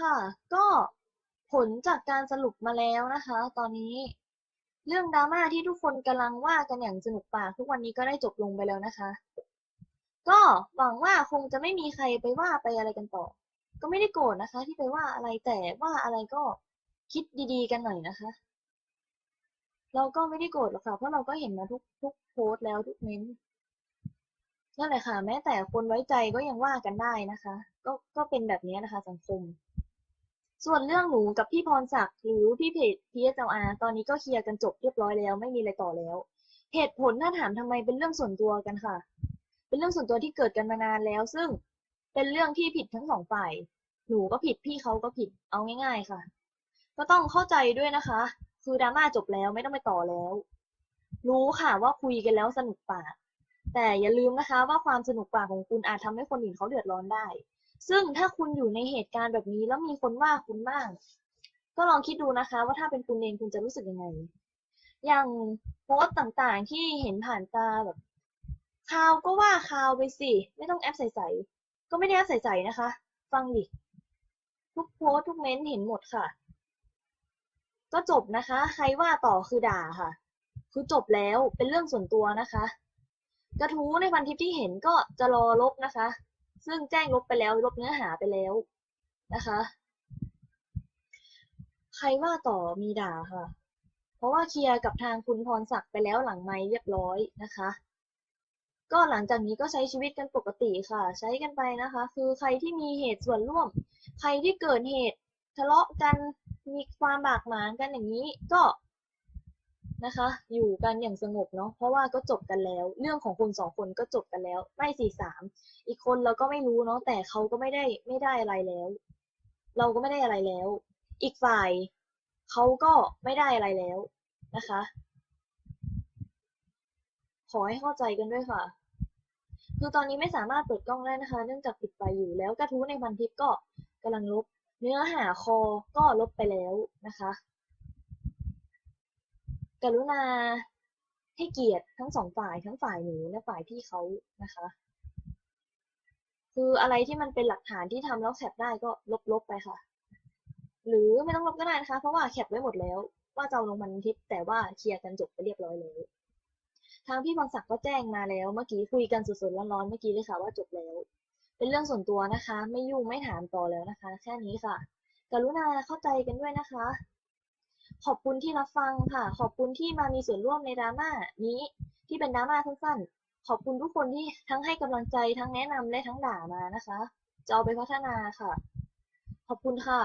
ค่ะ ก็ผลจากการสรุปมาแล้วนะคะ ตอนนี้ เรื่องดราม่าที่ทุกคนกำลังว่ากันอย่างสนุกปากทุกวันนี้ก็ได้จบลงไปแล้วนะคะ ก็หวังว่าคงจะไม่มีใครไปว่าไปอะไรกันต่อ ก็ไม่ได้โกรธนะคะ ที่ไปว่าอะไรแต่ว่าอะไรก็คิดดีๆกันหน่อยนะคะ เราก็ไม่ได้โกรธหรอกค่ะเพราะเราก็เห็นมาทุกทุกโพสต์แล้วทุกเม้นนั่นแหละค่ะ แม้แต่คนไว้ใจก็ยังว่ากันได้นะคะ ก็ก็เป็นแบบนี้นะคะ สังคม ส่วนเรื่องหนูกับพี่พรศักดิ์หรือพี่เพจ PSLR ตอนนี้ก็เคลียร์กันจบเรียบร้อยแล้ว ไม่มีอะไรต่อแล้ว เหตุผลถ้าถามทำไมเป็นเรื่องส่วนตัวกันค่ะ เป็นเรื่องส่วนตัวที่เกิดกันมานานแล้ว ซึ่งเป็นเรื่องที่ผิดทั้งสองฝ่าย หนูก็ผิดพี่เขาก็ผิดเอาง่าย ๆค่ะ ก็ต้องเข้าใจด้วยนะคะ คือดราม่าจบแล้วไม่ต้องไปต่อแล้ว รู้ค่ะว่าคุยกันแล้วสนุกปากแต่อย่าลืมนะคะว่าความสนุกปากของคุณอาจทำให้คนอื่นเขาเดือดร้อนได้ ซึ่งถ้าคุณอยู่ในเหตุการณ์แบบนี้แล้วมีคนว่าคุณบ้าง ก็ลองคิดดูนะคะ ว่าถ้าเป็นคุณเองคุณจะรู้สึกยังไง อย่างโพสต์ต่างๆที่เห็นผ่านตาแบบข่าวก็ว่าข่าวไปสิ ไม่ต้องแอปใสๆก็ไม่ได้แอปใส่ๆนะคะ ฟังดิทุกโพสต์ทุกเม้นต์เห็นหมดค่ะ ก็จบนะคะ ใครว่าต่อคือด่าค่ะ คือจบแล้วเป็นเรื่องส่วนตัวนะคะ กระทู้ในพันทิปที่เห็นก็จะรอลบนะคะ ซึ่งแจ้งลบไปแล้วลบเนื้อหาไปแล้วนะคะ ใครว่าต่อมีด่าค่ะ เพราะว่าเคลียร์กับทางคุณพรศักดิ์ไปแล้วหลังไม้เรียบร้อยนะคะ ก็หลังจากนี้ก็ใช้ชีวิตกันปกติค่ะ ใช้กันไปนะคะ คือใครที่มีเหตุส่วนร่วม ใครที่เกิดเหตุทะเลาะกันมีความบาดหมางกันอย่างนี้ก็ นะคะ อยู่กันอย่างสงบเนาะเพราะว่าก็จบกันแล้ว เรื่องของคุณสองคนก็จบกันแล้วไม่สี่สามอีกคนเราก็ไม่รู้เนาะแต่เขาก็ไม่ได้ไม่ได้อะไรแล้ว เราก็ไม่ได้อะไรแล้ว อีกฝ่ายเขาก็ไม่ได้อะไรแล้วนะคะ ขอให้เข้าใจกันด้วยค่ะคือตอนนี้ไม่สามารถเปิดกล้องได้นะคะ เนื่องจากปิดไฟอยู่แล้วกระทู้ในพันทิปก็กำลังลบ เนื้อหาคอก็ลบไปแล้วนะคะ กรุณาให้เกียรติทั้งสองฝ่ายทั้งฝ่ายหนูและฝ่ายพี่เขานะคะ คืออะไรที่มันเป็นหลักฐานที่ทำแล้วแคปได้ก็ลบๆไปค่ะ หรือไม่ต้องลบก็ได้นะคะ เพราะว่าแคปไว้หมดแล้ว ว่าจะเอาลงพันทิปแต่ว่าเคลียร์กันจบไปเรียบร้อยแล้วทางพี่บางศักดิ์ก็แจ้งมาแล้ว เมื่อกี้คุยกันสดๆร้อนๆเมื่อกี้เลยค่ะว่าจบแล้ว เป็นเรื่องส่วนตัวนะคะ ไม่ยุ่งไม่ถามต่อแล้วนะคะ แค่นี้ค่ะ กรุณาเข้าใจกันด้วยนะคะ ขอบคุณที่รับฟังค่ะ ขอบคุณที่มามีส่วนร่วมในดราม่านี้ที่เป็นดราม่าสั้นๆ ขอบคุณทุกคนที่ทั้งให้กำลังใจทั้งแนะนำและทั้งด่ามานะคะ จะเอาไปพัฒนาค่ะ ขอบคุณค่ะ